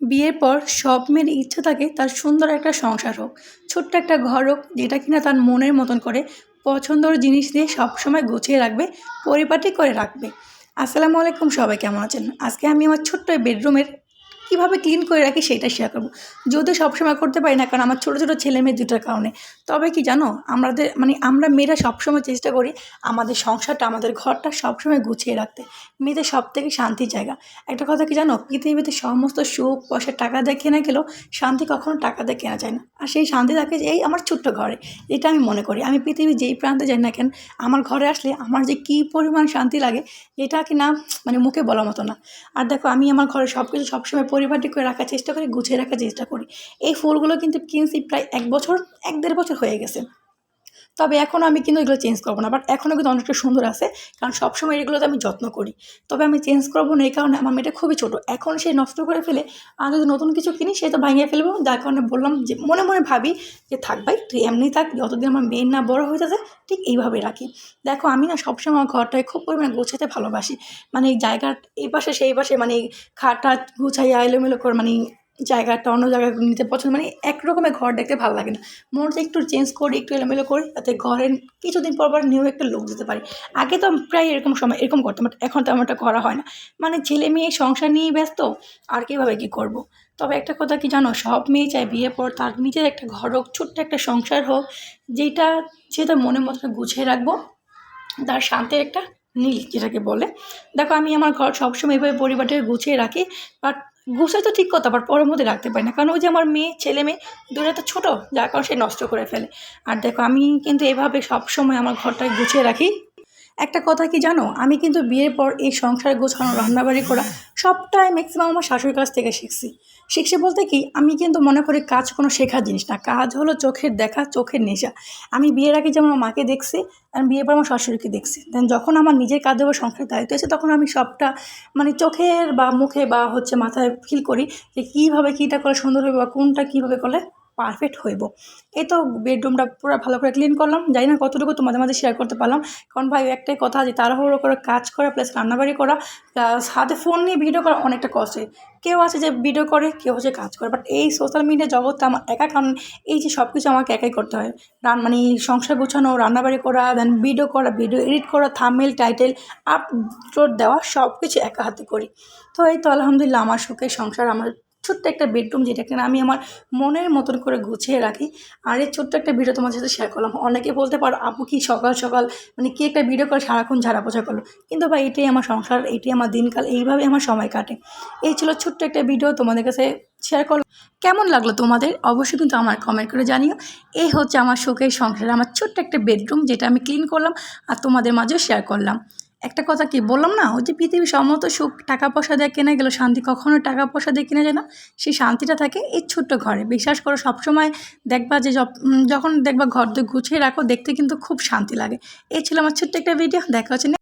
বিয়ের পর সব মেয়ের ইচ্ছা থাকে তার সুন্দর একটা সংসার হোক, ছোট্ট একটা ঘর হোক, যেটা কিনা তার মনের মতন করে, পছন্দর জিনিস দিয়ে সবসময় গুছিয়ে রাখবে, পরিপাটি করে রাখবে। আসসালামু আলাইকুম সবাই, কেমন আছেন? আজকে আমি আমার ছোট্ট বেডরুমের কীভাবে ক্লিন করে রাখি সেটা শেয়ার করব। যদিও সবসময় করতে পারি না, কারণ আমার ছোটো ছোটো ছেলে মেয়ে দুটার কারণে। তবে কি জানো, আমাদের মানে আমরা মেয়েরা সবসময় চেষ্টা করি আমাদের সংসারটা, আমাদের ঘরটা সবসময় গুছিয়ে রাখতে। মেয়েদের সব থেকে শান্তির জায়গা। একটা কথা কি জানো, পৃথিবীতে সমস্ত সুখ পয়সা টাকা দিয়ে কেনা গেলেও শান্তি কখনো টাকা দিয়ে কেনা যায় না। আর সেই শান্তি থাকে যে এই আমার ছোট্ট ঘরে। এটা আমি মনে করি। আমি পৃথিবীর যেই প্রান্তে যাই না কেন, আমার ঘরে আসলে আমার যে কী পরিমাণ শান্তি লাগে, এটা কি না মানে মুখে বলার মতো না। আর দেখো, আমি আমার ঘরে সব কিছু সবসময় পরিপাটি করে রাখার চেষ্টা করি, গুছিয়ে রাখার চেষ্টা করি। এই ফুলগুলো কিন্তু কিনছি প্রায় এক বছর, এক দেড় বছর হয়ে গেছে। তবে এখনও আমি কিন্তু এগুলো চেঞ্জ করব না বাট এখনও কিন্তু অনেকটা সুন্দর আছে, কারণ সবসময় এগুলোতে আমি যত্ন করি। তবে আমি চেঞ্জ করব না, এই কারণে আমার মেয়েটা খুবই ছোটো। এখন সে নষ্ট করে ফেলে আর যদি নতুন কিছু কিনি, সে তো ভাঙিয়ে ফেলব যার কারণে বললাম যে, মনে মনে ভাবি যে, থাক ভাই, তুই এমনি থাক, যতদিন আমার মেয়ের না বড় হয়ে যাচ্ছে, ঠিক এইভাবে রাখি। দেখো, আমি না সবসময় আমার ঘরটায় খুব পরিমাণে গোছাতে ভালোবাসি। মানে এই জায়গার এই পাশে সেই পাশে মানে খাটা গুছাইয়া এলোমেলো করে মানে জায়গাটা, অন্য জায়গায় নিতে পছন্দ মানে এক রকমের ঘর দেখতে ভালো লাগে না। মনটা একটু চেঞ্জ করি, একটু এলোমেলো করি যাতে ঘরের কিছুদিন পর পর নিউ একটা লোক দিতে পারি। আগে তো প্রায় এরকম সময়, এরকম করতাম বাট এখন তো আমারটা করা হয় না। মানে ছেলে মেয়ে সংসার নিয়েই ব্যস্ত, আর কীভাবে কী করব। তবে একটা কথা কি জানো, সব মেয়ে চায় বিয়ে পর তার নিজের একটা ঘর হোক, ছোট্ট একটা সংসার হোক, যেটা সে তার মনের মতো গুছিয়ে রাখব। তার শান্তির একটা নীল, যেটাকে বলে। দেখো, আমি আমার ঘর সবসময় এইভাবে পরিবারটাকে গুছিয়ে রাখি বাট গুছাই তো ঠিক কথা আবার পরের মধ্যে রাখতে পারি না। কারণ ওই যে আমার মেয়ে, ছেলে মেয়ে, দুটো তো ছোটো, যার কারণে সে নষ্ট করে ফেলে। আর দেখো, আমি কিন্তু এভাবে সব সময় আমার ঘরটায় গুছিয়ে রাখি। একটা কথা কি জানো? আমি কিন্তু বিয়ের পর এই সংসার গোছানো, রান্নাবাড়ি করা সবটাই ম্যাক্সিমাম আমার শাশুড়ির কাছ থেকে শিখছি। শিখছি বলতে কি, আমি কিন্তু মনে করি কাজ কোনো শেখার জিনিস না। কাজ হলো চোখের দেখা, চোখের নেশা। আমি বিয়ের আগে যেমন আমার মাকে দেখছি আর বিয়ের পর আমার শাশুড়িকে দেখছি। দেন যখন আমার নিজের কাঁধে বা সংসারের দায়িত্ব এসে তখন আমি সবটা মানে চোখের বা মুখে বা হচ্ছে মাথায় ফিল করি যে কীভাবে কীটা করে সুন্দর হবে বা কোনটা কীভাবে করলে পারফেক্ট হইব। এই তো বেডরুমটা পুরো ভালো করে ক্লিন করলাম। জানি না কতটুকু তোমাদের মাঝে শেয়ার করতে পারলাম। কারণ ভাই, একটাই কথা যে তাড়াহুড়ো করে কাজ করা প্লাস রান্নাবাড়ি করা হাতে ফোন নিয়ে ভিডিও করা অনেকটা কষ্টে। কেউ আছে যে ভিডিও করে, কেউ হচ্ছে কাজ করে। বাট এই সোশ্যাল মিডিয়া জগৎটা আমার একা, কারণ এই যে সব কিছু আমাকে একাই করতে হয়। রান মানে সংসার গোছানো, রান্নাবাড়ি করা দেন ভিডিও করা ভিডিও এডিট করা থামেল টাইটেল আপলোড দেওয়া সব কিছু একা হাতে করি। তো এই তো আলহামদুলিল্লাহ, আমার সুখে সংসার আমার ছোট্ট একটা বেডরুম যেটা কিনা আমি আমার মনের মতন করে গুছিয়ে রাখি। আর এই ছোট্ট একটা ভিডিও তোমার সাথে শেয়ার করলাম। অনেকে বলতে পারো, আপু কি সকাল সকাল? মানে কি একটা ভিডিও করে সারাক্ষণ ঝাড়া পোছা করল? কিন্তু ভাই, এটাই আমার সংসার, এটাই আমার দিনকাল, এইভাবে আমার সময় কাটে। এই ছিল ছোট্ট একটা ভিডিও তোমাদের কাছে শেয়ার করলাম। কেমন লাগল তোমাদের? অবশ্যই কিন্তু আমার কমেন্ট করে জানিও। এই হচ্ছে আমার সুখের সংসার, আমার ছোট্ট একটা বেডরুম যেটা আমি ক্লিন করলাম আর তোমাদের মাঝেও শেয়ার করলাম। একটা কথা কি, বললাম না? ওই যে পৃথিবীর সমস্ত সুখ টাকা পয়সা দিয়ে কেনা গেলো, শান্তি কখনো টাকা পয়সা দিয়ে কেনা যায় না। সেই শান্তিটা থাকে এই ছোট্ট ঘরে। বিশ্বাস করো, সবসময় দেখবা যে যখন দেখবা ঘর দিয়ে গুছিয়ে রাখো, দেখতে কিন্তু খুব শান্তি লাগে। এই ছিল আমার ছোট্ট একটা ভিডিও দেখা হচ্ছে